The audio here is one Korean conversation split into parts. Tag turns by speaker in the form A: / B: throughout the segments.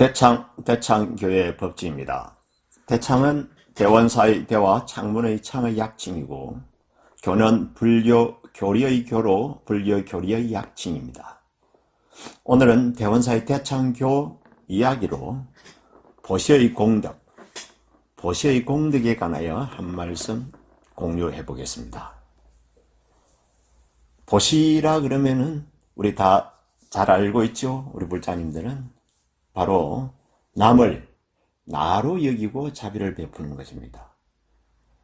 A: 대창, 대창교회 법지입니다. 대창은 대원사의 대와 창문의 창의 약칭이고, 교는 불교, 교리의 교로 불교 교리의 약칭입니다. 오늘은 대원사의 대창교 이야기로 보시의 공덕, 보시의 공덕에 관하여 한 말씀 공유해 보겠습니다. 보시라 그러면은 우리 다 잘 알고 있죠? 우리 불자님들은 바로 남을 나로 여기고 자비를 베푸는 것입니다.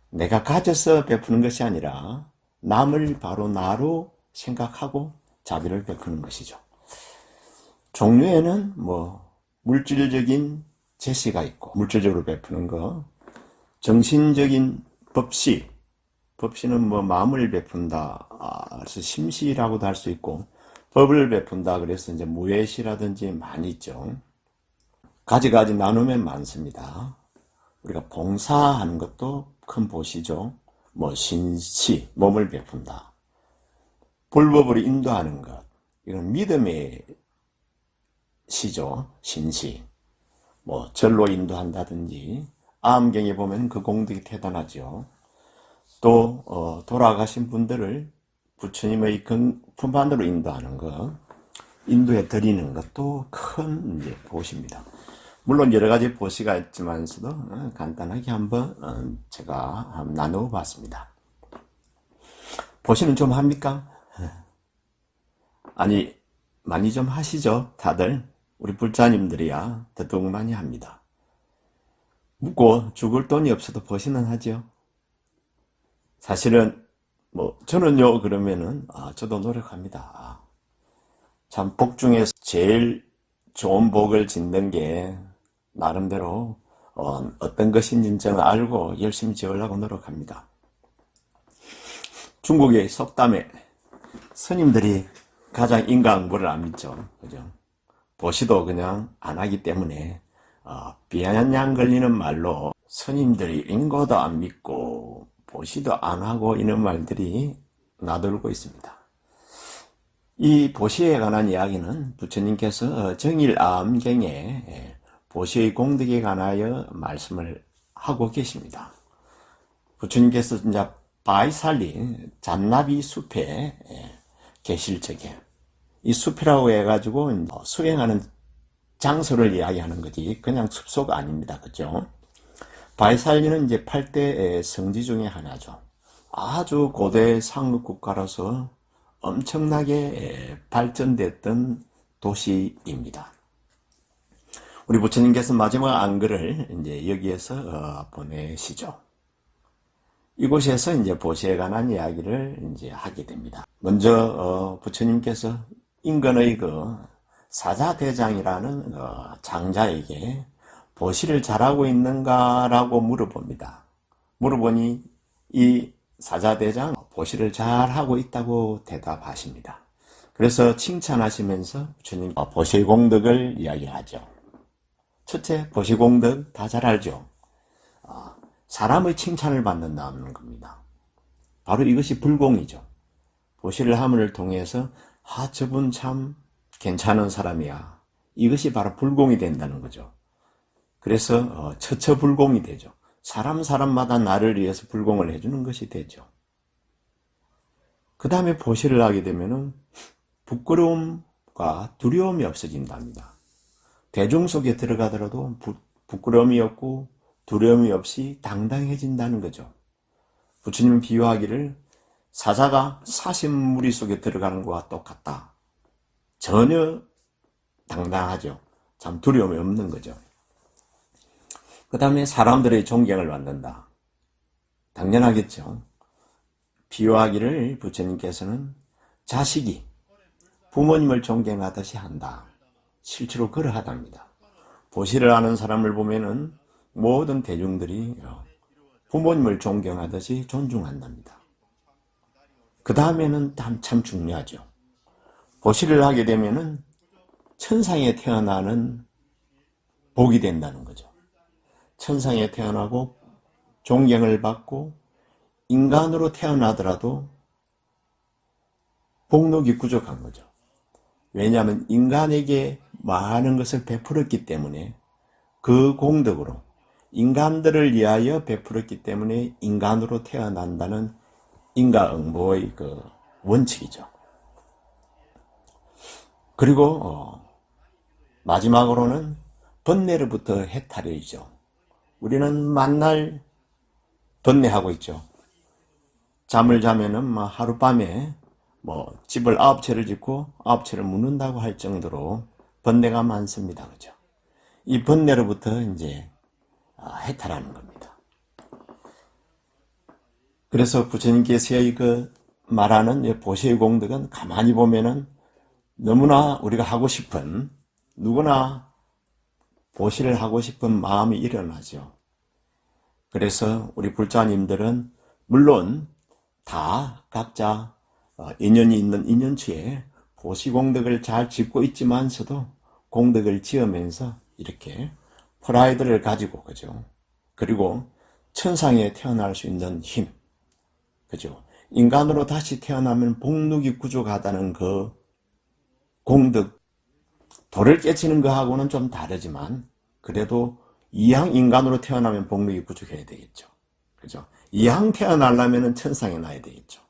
A: 내가 가져서 베푸는 것이 아니라 남을 바로 나로 생각하고 자비를 베푸는 것이죠. 종류에는 뭐 물질적인 제시가 있고 물질적으로 베푸는 거, 정신적인 법시, 법시는 뭐 마음을 베푼다, 아, 그래서 심시라고도 할 수 있고 법을 베푼다 그래서 이제 무예시라든지 많이 있죠. 가지가지 나누면 많습니다. 우리가 봉사하는 것도 큰 보시죠. 뭐 신시, 몸을 베푼다. 불법으로 인도하는 것. 이건 믿음의 시죠. 신시. 뭐 절로 인도한다든지 암경에 보면 그 공덕이 대단하죠. 또 어, 돌아가신 분들을 부처님의 근- 품 안으로 인도하는 것, 인도해 드리는 것도 큰 이제 보시입니다. 물론 여러 가지 보시가 있지만서도 어, 간단하게 한번 어, 제가 나누어 봤습니다. 보시는 좀 합니까? 아니 많이 좀 하시죠, 다들. 우리 불자님들이야 더더욱 많이 합니다. 묻고 죽을 돈이 없어도 보시는 하죠. 사실은 뭐 저는요 그러면은 아, 저도 노력합니다. 참 복 중에서 제일 좋은 복을 짓는 게 나름대로 어, 떤 것인지 저는 알고 열심히 지으려고 노력합니다. 중국의 속담에 스님들이 가장 인과응보를 안 믿죠. 그죠? 보시도 그냥 안 하기 때문에 어, 비아냥 걸리는 말로 스님들이 인고도 안 믿고 보시도 안 하고 이런 말들이 나돌고 있습니다. 이 보시에 관한 이야기는 부처님께서 정일암경에 보시의 공덕에 관하여 말씀을 하고 계십니다. 부처님께서 이제 바이살리 잔나비 숲에 계실 적에 이 숲이라고 해가지고 수행하는 장소를 이야기하는 거지 그냥 숲속 아닙니다. 그죠? 바이살리는 이제 8대 성지 중에 하나죠. 아주 고대 상급 국가로서 엄청나게 발전됐던 도시입니다. 우리 부처님께서 마지막 안글을 이제 여기에서 어, 보내시죠. 이곳에서 이제 보시에 관한 이야기를 이제 하게 됩니다. 먼저 어, 부처님께서 인근의 그 사자대장이라는 어, 장자에게 보시를 잘하고 있는가라고 물어봅니다. 물어보니 이 사자대장 보시를 잘하고 있다고 대답하십니다. 그래서 칭찬하시면서 주님 보시 공덕을 이야기하죠. 첫째, 보시 공덕 다 잘 알죠. 어, 사람의 칭찬을 받는다는 겁니다. 바로 이것이 불공이죠. 보시를 함을 통해서 아 저분 참 괜찮은 사람이야. 이것이 바로 불공이 된다는 거죠. 그래서 어, 처처불공이 되죠. 사람 사람마다 나를 위해서 불공을 해주는 것이 되죠. 그 다음에 보시를 하게 되면은 부끄러움과 두려움이 없어진답니다. 대중 속에 들어가더라도 부, 부끄러움이 없고 두려움이 없이 당당해진다는 거죠. 부처님 비유하기를 사자가 사신 무리 속에 들어가는 것과 똑같다. 전혀 당당하죠. 참 두려움이 없는 거죠. 그 다음에 사람들의 존경을 받는다. 당연하겠죠. 비유하기를 부처님께서는 자식이 부모님을 존경하듯이 한다. 실제로 그러하답니다. 보시를 하는 사람을 보면은 모든 대중들이 부모님을 존경하듯이 존중한답니다. 그 다음에는 참 중요하죠. 보시를 하게 되면은 천상에 태어나는 복이 된다는 거죠. 천상에 태어나고 존경을 받고 인간으로 태어나더라도 복록이 부족한 거죠. 왜냐하면 인간에게 많은 것을 베풀었기 때문에 그 공덕으로 인간들을 위하여 베풀었기 때문에 인간으로 태어난다는 인과응보의 그 원칙이죠. 그리고 어, 마지막으로는 번뇌로부터 해탈이죠. 우리는 만날 번뇌하고 있죠. 잠을 자면은 뭐 하룻밤에 뭐 집을 아홉 채를 짓고 아홉 채를 묻는다고 할 정도로 번뇌가 많습니다. 그죠? 이 번뇌로부터 이제 아, 해탈하는 겁니다. 그래서 부처님께서의 그 말하는 이 보시의 공덕은 가만히 보면은 너무나 우리가 하고 싶은 누구나 보시를 하고 싶은 마음이 일어나죠. 그래서 우리 불자님들은 물론 다 각자 어, 인연이 있는 인연치에 보시 공덕을 잘 짓고 있지만서도 공덕을 지으면서 이렇게 프라이드를 가지고 그죠. 그리고 천상에 태어날 수 있는 힘, 그죠. 인간으로 다시 태어나면 복록이 구족하다는 그 공덕, 돌을 깨치는 거하고는 좀 다르지만 그래도 이왕 인간으로 태어나면 복록이 구족해야 되겠죠. 그죠. 이왕 태어나려면 천상에 나야 되겠죠.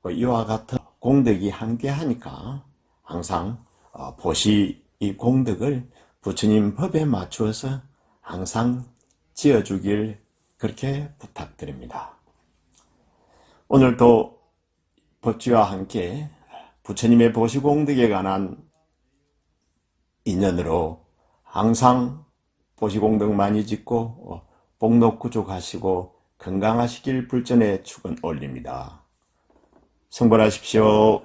A: 뭐 이와 같은 공덕이 함께 하니까 항상 어, 보시 이 공덕을 부처님 법에 맞추어서 항상 지어주길 그렇게 부탁드립니다. 오늘도 법지와 함께 부처님의 보시공덕에 관한 인연으로 항상 보시공덕 많이 짓고 어, 복록 구족하시고 건강하시길 불전에 축은 올립니다. 성불하십시오.